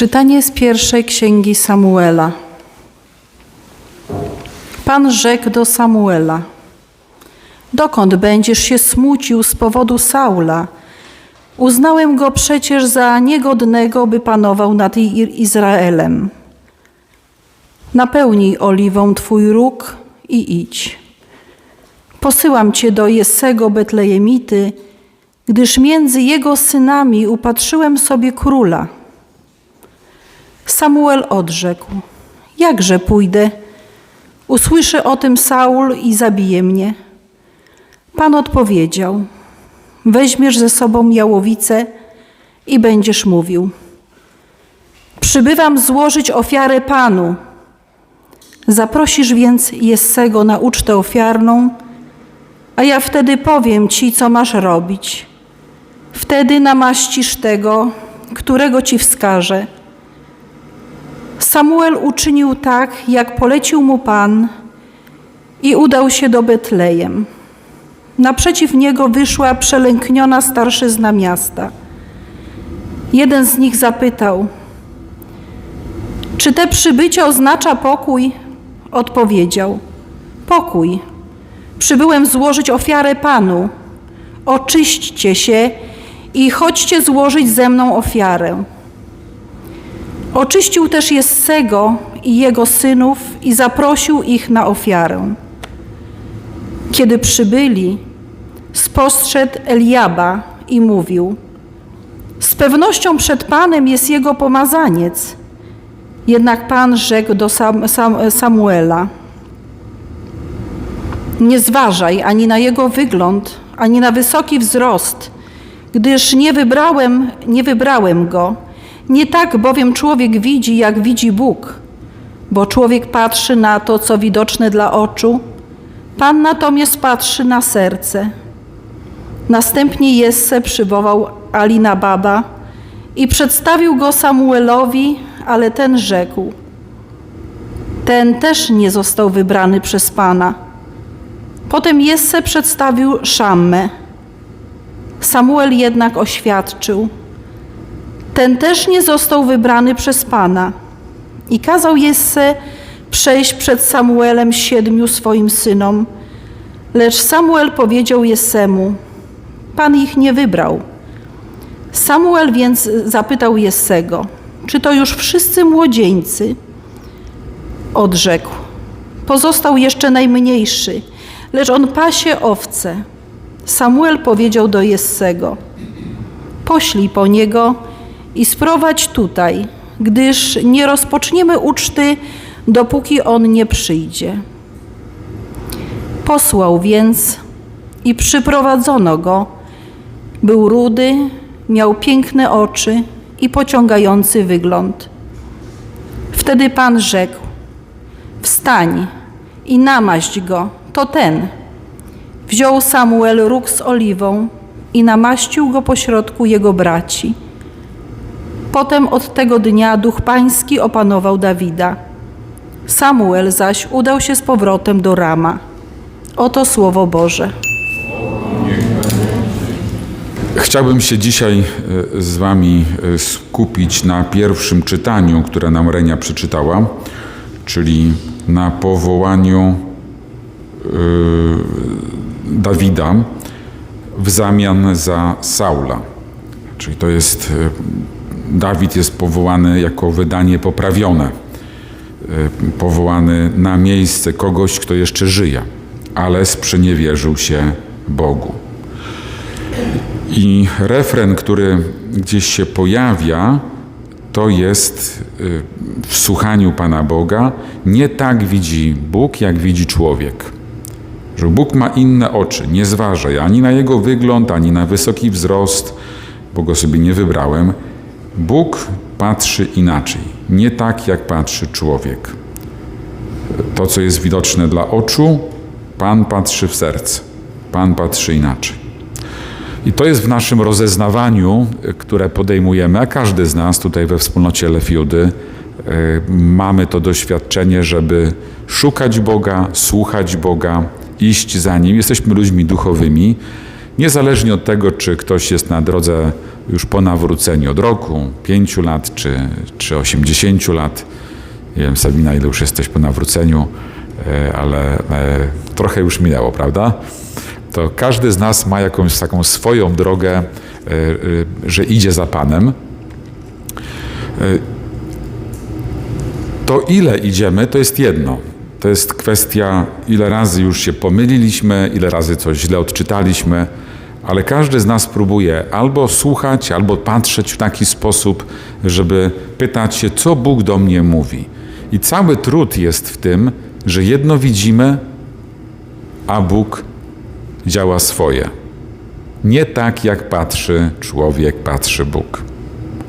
Czytanie z pierwszej księgi Samuela. Pan rzekł do Samuela: Dokąd będziesz się smucił z powodu Saula? Uznałem go przecież za niegodnego, by panował nad Izraelem. Napełnij oliwą twój róg i idź. Posyłam cię do Jesego Betlejemity, gdyż między jego synami upatrzyłem sobie króla. Samuel odrzekł: Jakże pójdę? Usłyszy o tym Saul i zabije mnie. Pan odpowiedział: Weźmiesz ze sobą jałowicę i będziesz mówił: Przybywam złożyć ofiarę Panu. Zaprosisz więc Jessego na ucztę ofiarną, a ja wtedy powiem ci, co masz robić. Wtedy namaścisz tego, którego ci wskażę. Samuel uczynił tak, jak polecił mu Pan i udał się do Betlejem. Naprzeciw niego wyszła przelękniona starszyzna miasta. Jeden z nich zapytał: Czy te przybycie oznacza pokój? Odpowiedział: Pokój. Przybyłem złożyć ofiarę Panu. Oczyśćcie się i chodźcie złożyć ze mną ofiarę. Oczyścił też Jessego i jego synów i zaprosił ich na ofiarę. Kiedy przybyli, spostrzegł Eliaba i mówił: Z pewnością przed Panem jest jego pomazaniec. Jednak Pan rzekł do Sam, Sam, Samuela: Nie zważaj ani na jego wygląd, ani na wysoki wzrost, gdyż nie wybrałem, nie wybrałem go. Nie tak bowiem człowiek widzi, jak widzi Bóg, bo człowiek patrzy na to, co widoczne dla oczu, Pan natomiast patrzy na serce. Następnie Jesse przywołał Alina Baba i przedstawił go Samuelowi, ale ten rzekł: Ten też nie został wybrany przez Pana. Potem Jesse przedstawił Szammę. Samuel jednak oświadczył: Ten też nie został wybrany przez Pana. I kazał Jesse przejść przed Samuelem siedmiu swoim synom. Lecz Samuel powiedział Jessemu: Pan ich nie wybrał. Samuel więc zapytał Jessego: Czy to już wszyscy młodzieńcy? Odrzekł: Pozostał jeszcze najmniejszy, lecz on pasie owce. Samuel powiedział do Jessego: Poślij po niego i sprowadź tutaj, gdyż nie rozpoczniemy uczty, dopóki on nie przyjdzie. Posłał więc i przyprowadzono go. Był rudy, miał piękne oczy i pociągający wygląd. Wtedy Pan rzekł: Wstań i namaść go, to ten. Wziął Samuel róg z oliwą i namaścił go pośrodku jego braci. Potem od tego dnia duch pański opanował Dawida. Samuel zaś udał się z powrotem do Rama. Oto słowo Boże. Chciałbym się dzisiaj e, z Wami e, skupić na pierwszym czytaniu, które nam Renia przeczytała, czyli na powołaniu e, Dawida w zamian za Saula. Czyli to jest, Dawid jest powołany jako wydanie poprawione, powołany na miejsce kogoś, kto jeszcze żyje, ale sprzeniewierzył się Bogu. I refren, który gdzieś się pojawia, to jest y, w słuchaniu Pana Boga. Nie tak widzi Bóg, jak widzi człowiek. Że Bóg ma inne oczy, nie zważaj ani na jego wygląd, ani na wysoki wzrost, bo go sobie nie wybrałem. Bóg patrzy inaczej, nie tak jak patrzy człowiek. To, co jest widoczne dla oczu, Pan patrzy w serce, Pan patrzy inaczej. I to jest w naszym rozeznawaniu, które podejmujemy, a każdy z nas tutaj we wspólnocie Lefiudy mamy to doświadczenie, żeby szukać Boga, słuchać Boga, iść za Nim. Jesteśmy ludźmi duchowymi. Niezależnie od tego, czy ktoś jest na drodze już po nawróceniu od roku, pięciu lat czy, czy 80 lat. Nie wiem, Sabina, ile już jesteś po nawróceniu, e, ale e, trochę już minęło, prawda? To każdy z nas ma jakąś taką swoją drogę, e, że idzie za Panem. To ile idziemy, to jest jedno. To jest kwestia, ile razy już się pomyliliśmy, ile razy coś źle odczytaliśmy, ale każdy z nas próbuje albo słuchać, albo patrzeć w taki sposób, żeby pytać się, co Bóg do mnie mówi. I cały trud jest w tym, że jedno widzimy, a Bóg działa swoje. Nie tak, jak patrzy człowiek, patrzy Bóg.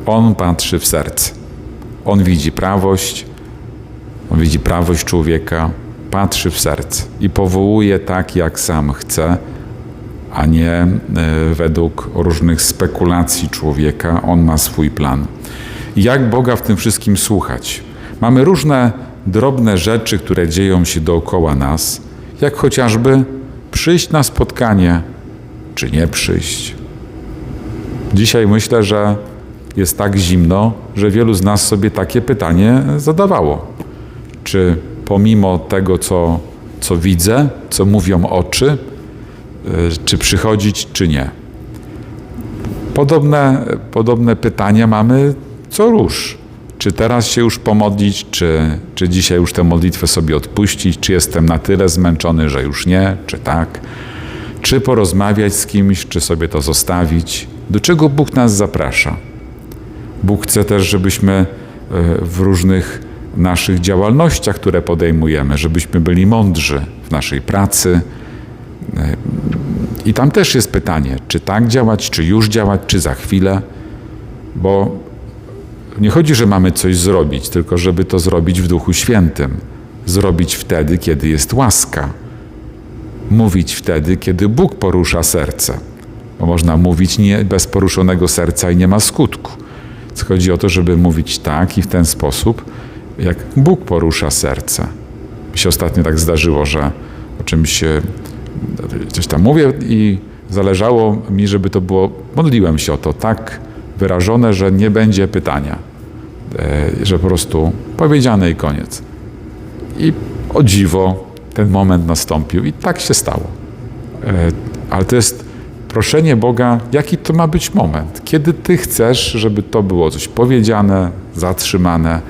On patrzy w serce. On widzi prawość, on widzi prawość człowieka, patrzy w serce i powołuje tak, jak sam chce, a nie e, według różnych spekulacji człowieka. On ma swój plan. Jak Boga w tym wszystkim słuchać? Mamy różne drobne rzeczy, które dzieją się dookoła nas, jak chociażby przyjść na spotkanie, czy nie przyjść. Dzisiaj myślę, że jest tak zimno, że wielu z nas sobie takie pytanie zadawało. Czy pomimo tego, co, co widzę, co mówią oczy, czy przychodzić, czy nie? Podobne, podobne pytania mamy co róż. Czy teraz się już pomodlić, czy, czy dzisiaj już tę modlitwę sobie odpuścić, czy jestem na tyle zmęczony, że już nie, czy tak? Czy porozmawiać z kimś, czy sobie to zostawić? Do czego Bóg nas zaprasza? Bóg chce też, żebyśmy e, w różnych naszych działalnościach, które podejmujemy, żebyśmy byli mądrzy w naszej pracy. E, I tam też jest pytanie, czy tak działać, czy już działać, czy za chwilę, bo nie chodzi, że mamy coś zrobić, tylko żeby to zrobić w Duchu Świętym. Zrobić wtedy, kiedy jest łaska. Mówić wtedy, kiedy Bóg porusza serce. Bo można mówić nie, bez poruszonego serca i nie ma skutku. Więc chodzi o to, żeby mówić tak i w ten sposób, jak Bóg porusza serce. Mi się ostatnio tak zdarzyło, że o czymś coś tam mówię i zależało mi, żeby to było, modliłem się o to tak wyrażone, że nie będzie pytania, e, że po prostu powiedziane i koniec. I o dziwo ten moment nastąpił i tak się stało. E, ale to jest proszenie Boga, jaki to ma być moment, kiedy Ty chcesz, żeby to było coś powiedziane, zatrzymane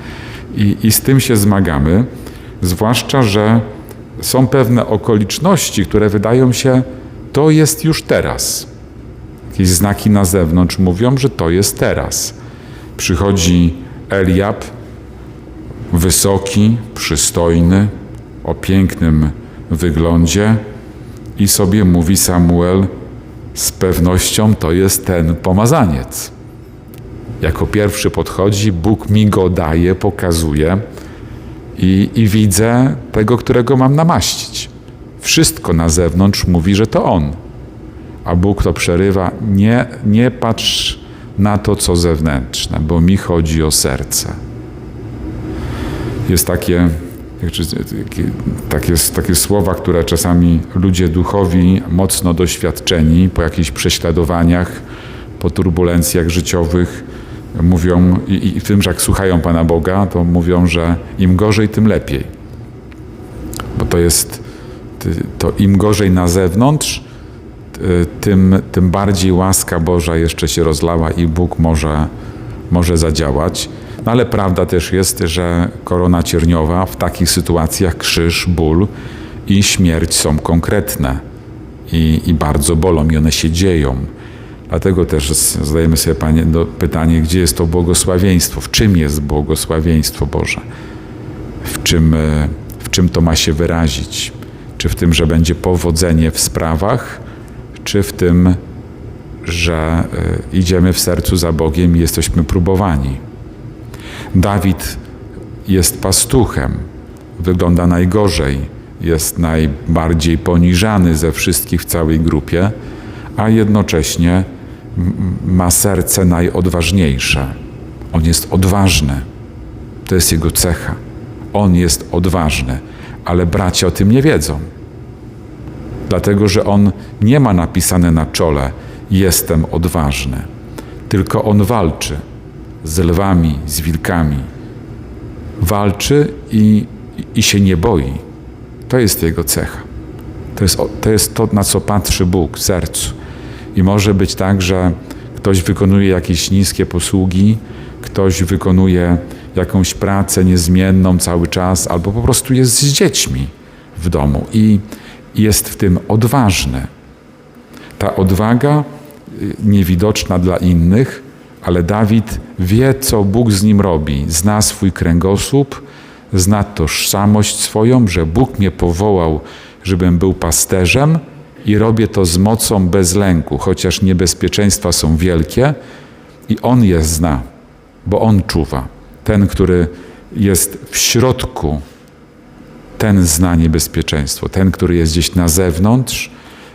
i, i z tym się zmagamy, zwłaszcza, że są pewne okoliczności, które wydają się, to jest już teraz. Jakieś znaki na zewnątrz mówią, że to jest teraz. Przychodzi Eliab, wysoki, przystojny, o pięknym wyglądzie i sobie mówi Samuel, z pewnością to jest ten pomazaniec. Jako pierwszy podchodzi, Bóg mi go daje, pokazuje i, i widzę tego, którego mam namaścić. Wszystko na zewnątrz mówi, że to on. A Bóg to przerywa, nie, nie patrz na to, co zewnętrzne, bo mi chodzi o serce. Jest takie, takie, takie słowa, które czasami ludzie duchowi, mocno doświadczeni po jakichś prześladowaniach, po turbulencjach życiowych, mówią, i, i w tym, że jak słuchają Pana Boga, to mówią, że im gorzej, tym lepiej. Bo to jest, to im gorzej na zewnątrz, tym, tym bardziej łaska Boża jeszcze się rozlała i Bóg może, może zadziałać. No ale prawda też jest, że korona cierniowa w takich sytuacjach krzyż, ból i śmierć są konkretne i, i bardzo bolą i one się dzieją. Dlatego też zadajemy sobie panie, do, pytanie, gdzie jest to błogosławieństwo, w czym jest błogosławieństwo Boże, w czym, w czym to ma się wyrazić, czy w tym, że będzie powodzenie w sprawach, czy w tym, że y, idziemy w sercu za Bogiem i jesteśmy próbowani. Dawid jest pastuchem, wygląda najgorzej, jest najbardziej poniżany ze wszystkich w całej grupie, a jednocześnie ma serce najodważniejsze. On jest odważny. To jest jego cecha. On jest odważny, ale bracia o tym nie wiedzą. Dlatego, że on nie ma napisane na czole: Jestem odważny. tylko on walczy z lwami, z wilkami. Walczy i, i się nie boi. To jest jego cecha. To jest, to jest to, na co patrzy Bóg w sercu. I może być tak, że ktoś wykonuje jakieś niskie posługi, ktoś wykonuje jakąś pracę niezmienną cały czas, albo po prostu jest z dziećmi w domu i jest w tym odważny. Ta odwaga y, niewidoczna dla innych, ale Dawid wie, co Bóg z nim robi. Zna swój kręgosłup, zna tożsamość swoją, że Bóg mnie powołał, żebym był pasterzem i robię to z mocą bez lęku, chociaż niebezpieczeństwa są wielkie i On je zna, bo On czuwa. Ten, który jest w środku, ten zna niebezpieczeństwo. Ten, który jest gdzieś na zewnątrz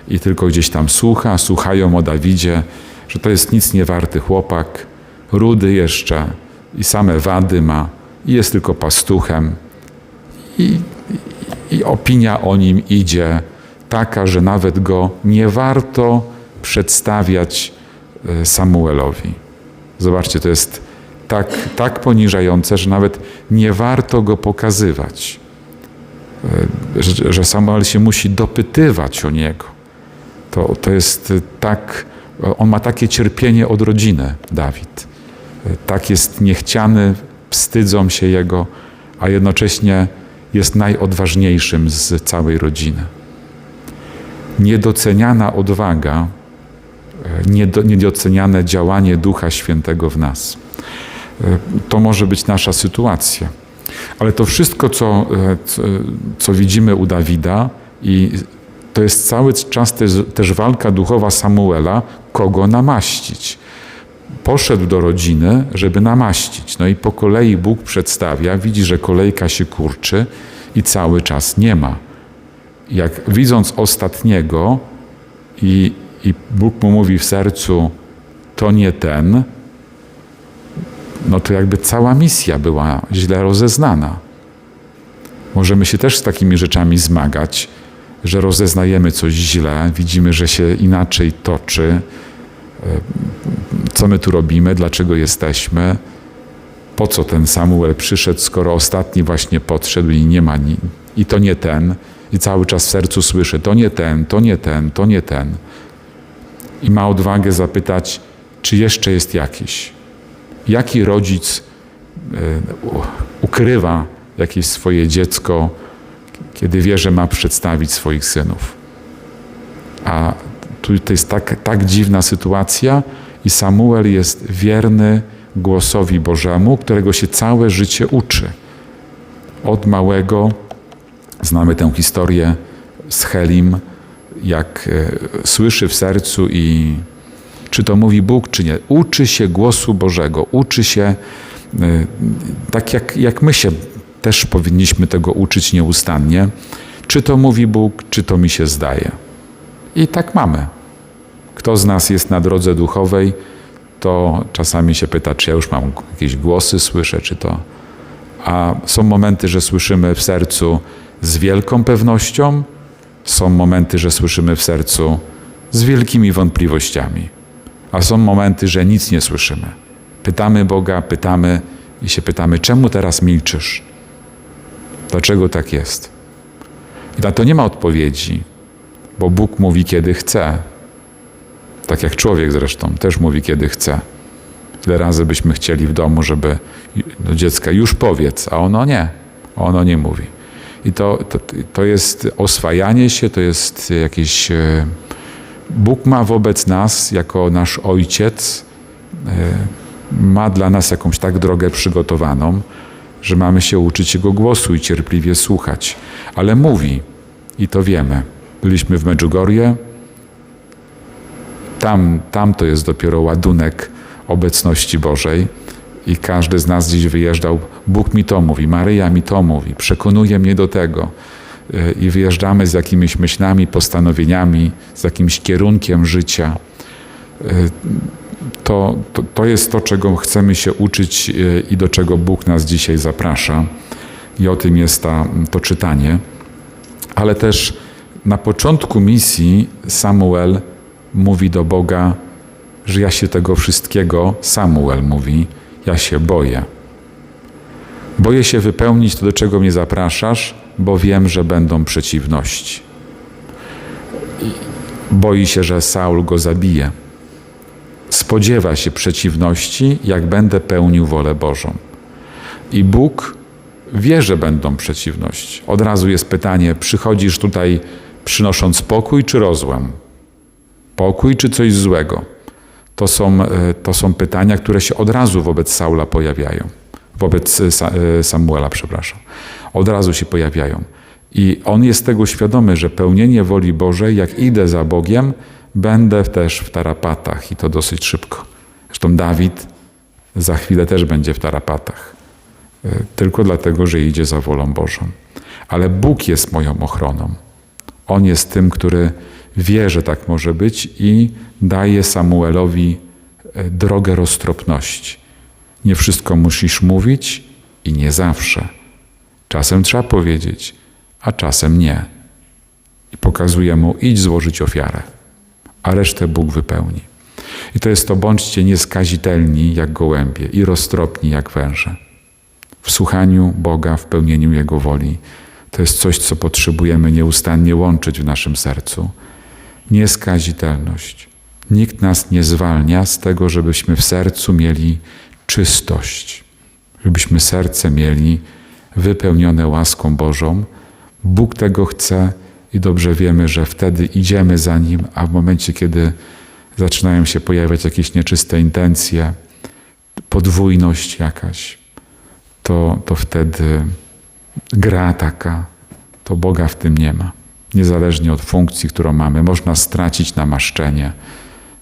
i tylko gdzieś tam słucha, słuchają o Dawidzie, że to jest nic nie warty chłopak, rudy jeszcze i same wady ma i jest tylko pastuchem. I, i, i opinia o nim idzie taka, że nawet go nie warto przedstawiać e, Samuelowi. Zobaczcie, to jest tak, tak poniżające, że nawet nie warto go pokazywać. E, Że, że Samuel się musi dopytywać o niego. To, to jest tak, on ma takie cierpienie od rodziny, Dawid. E, Tak jest niechciany, wstydzą się jego, a jednocześnie jest najodważniejszym z całej rodziny. Niedoceniana odwaga, e, niedo, niedoceniane działanie Ducha Świętego w nas. E, To może być nasza sytuacja. Ale to wszystko, co, e, co, co widzimy u Dawida, i to jest cały czas też, też walka duchowa Samuela, kogo namaścić. Poszedł do rodziny, żeby namaścić. No i po kolei Bóg przedstawia, widzi, że kolejka się kurczy i cały czas nie ma. Jak widząc ostatniego i, i Bóg mu mówi w sercu, to nie ten, no to jakby cała misja była źle rozeznana. Możemy się też z takimi rzeczami zmagać, że rozeznajemy coś źle, widzimy, że się inaczej toczy, co my tu robimy, dlaczego jesteśmy, po co ten Samuel przyszedł, skoro ostatni właśnie podszedł i nie ma, ni- i to nie ten, i cały czas w sercu słyszy, to nie ten, to nie ten, to nie ten. I ma odwagę zapytać, czy jeszcze jest jakiś. Jaki rodzic e, ukrywa jakieś swoje dziecko, kiedy wie, że ma przedstawić swoich synów? A tu to jest tak, tak dziwna sytuacja i Samuel jest wierny głosowi Bożemu, którego się całe życie uczy. Od małego znamy tę historię z Helim, jak e, słyszy w sercu i czy to mówi Bóg, czy nie. Uczy się głosu Bożego, uczy się e, tak jak, jak my się też powinniśmy tego uczyć nieustannie. Czy to mówi Bóg, czy to mi się zdaje. I tak mamy. Kto z nas jest na drodze duchowej, to czasami się pyta, czy ja już mam jakieś głosy, słyszę, czy to. A są momenty, że słyszymy w sercu z wielką pewnością, są momenty, że słyszymy w sercu z wielkimi wątpliwościami, a są momenty, że nic nie słyszymy. Pytamy Boga, pytamy i się pytamy, czemu teraz milczysz? Dlaczego tak jest? I na to nie ma odpowiedzi, bo Bóg mówi, kiedy chce. Tak jak człowiek zresztą też mówi, kiedy chce. Ile razy byśmy chcieli w domu, żeby do dziecka już powiedz, a ono nie. Ono nie mówi. I to, to, to jest oswajanie się, to jest jakieś. e, Bóg ma wobec nas, jako nasz ojciec, e, ma dla nas jakąś tak drogę przygotowaną, że mamy się uczyć Jego głosu i cierpliwie słuchać. Ale mówi, i to wiemy. Byliśmy w Medjugorje, tam, tam to jest dopiero ładunek obecności Bożej i każdy z nas gdzieś wyjeżdżał. Bóg mi to mówi, Maryja mi to mówi, przekonuje mnie do tego. Y, I wyjeżdżamy z jakimiś myślami, postanowieniami, z jakimś kierunkiem życia. Y, To, to, to jest to, czego chcemy się uczyć y, i do czego Bóg nas dzisiaj zaprasza. I o tym jest ta, to czytanie. Ale też na początku misji Samuel mówi do Boga, że ja się tego wszystkiego, Samuel mówi, ja się boję. Boję się wypełnić to, do czego mnie zapraszasz, bo wiem, że będą przeciwności. Boi się, że Saul go zabije. Spodziewa się przeciwności, jak będę pełnił wolę Bożą. I Bóg wie, że będą przeciwności. Od razu jest pytanie: przychodzisz tutaj przynosząc pokój czy rozłam? Pokój czy coś złego? To są, e, to są pytania, które się od razu wobec Saula pojawiają. Wobec e, e, Samuela, przepraszam. Od razu się pojawiają. I on jest tego świadomy, że pełnienie woli Bożej, jak idę za Bogiem, będę też w tarapatach i to dosyć szybko. Zresztą Dawid za chwilę też będzie w tarapatach. Tylko dlatego, że idzie za wolą Bożą. Ale Bóg jest moją ochroną. On jest tym, który wie, że tak może być i daje Samuelowi e, drogę roztropności. Nie wszystko musisz mówić i nie zawsze. Czasem trzeba powiedzieć, a czasem nie. I pokazuje mu, idź złożyć ofiarę, a resztę Bóg wypełni. I to jest to, bądźcie nieskazitelni jak gołębie i roztropni jak węże. W słuchaniu Boga, w pełnieniu Jego woli. To jest coś, co potrzebujemy nieustannie łączyć w naszym sercu. Nieskazitelność. Nikt nas nie zwalnia z tego, żebyśmy w sercu mieli czystość, żebyśmy serce mieli wypełnione łaską Bożą. Bóg tego chce i dobrze wiemy, że wtedy idziemy za Nim, a w momencie, kiedy zaczynają się pojawiać jakieś nieczyste intencje, podwójność jakaś, to, to wtedy gra taka, to Boga w tym nie ma. Niezależnie od funkcji, którą mamy, można stracić namaszczenie,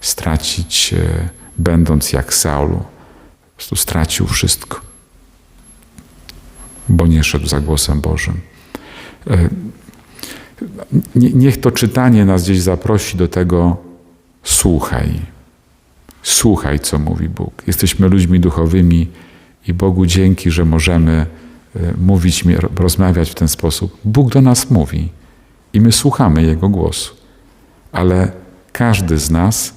stracić, e, będąc jak Saulu. Po prostu stracił wszystko, bo nie szedł za głosem Bożym. E, nie- Niech to czytanie nas gdzieś zaprosi do tego, słuchaj. Słuchaj, co mówi Bóg. Jesteśmy ludźmi duchowymi i Bogu dzięki, że możemy e, mówić, rozmawiać w ten sposób. Bóg do nas mówi i my słuchamy Jego głosu. Ale każdy z nas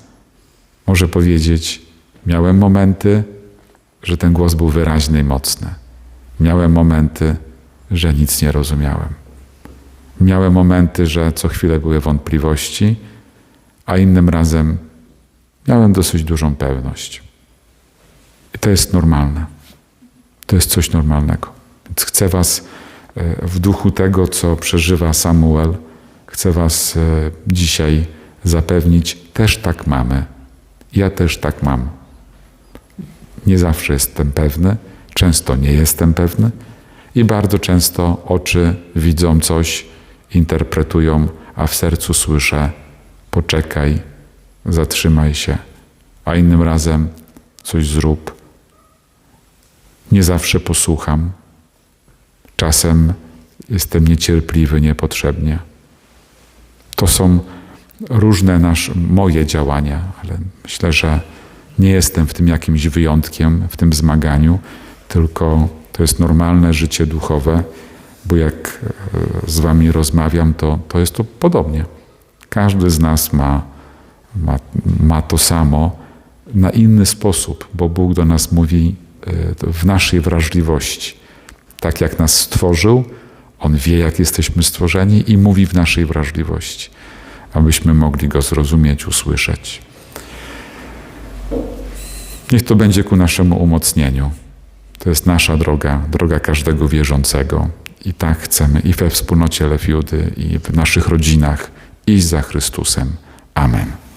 może powiedzieć: Miałem momenty, że ten głos był wyraźny i mocny. Miałem momenty, że nic nie rozumiałem. Miałem momenty, że co chwilę były wątpliwości, a innym razem miałem dosyć dużą pewność. I to jest normalne. To jest coś normalnego. Więc chcę Was e, w duchu tego, co przeżywa Samuel, chcę Was e, dzisiaj zapewnić, też tak mamy. Ja też tak mam. Nie zawsze jestem pewny, często nie jestem pewny i bardzo często oczy widzą coś, interpretują, a w sercu słyszę: poczekaj, zatrzymaj się, a innym razem coś zrób. Nie zawsze posłucham. Czasem jestem niecierpliwy niepotrzebnie. To są różne nasz, moje działania, ale myślę, że nie jestem w tym jakimś wyjątkiem, w tym zmaganiu, tylko to jest normalne życie duchowe, bo jak e, z Wami rozmawiam, to, to jest to podobnie. Każdy z nas ma, ma, ma to samo na inny sposób, bo Bóg do nas mówi e, w naszej wrażliwości. Tak jak nas stworzył, On wie, jak jesteśmy stworzeni i mówi w naszej wrażliwości, abyśmy mogli Go zrozumieć, usłyszeć. Niech to będzie ku naszemu umocnieniu. To jest nasza droga, droga każdego wierzącego. I tak chcemy i we wspólnocie Lefiudy, i w naszych rodzinach iść za Chrystusem. Amen.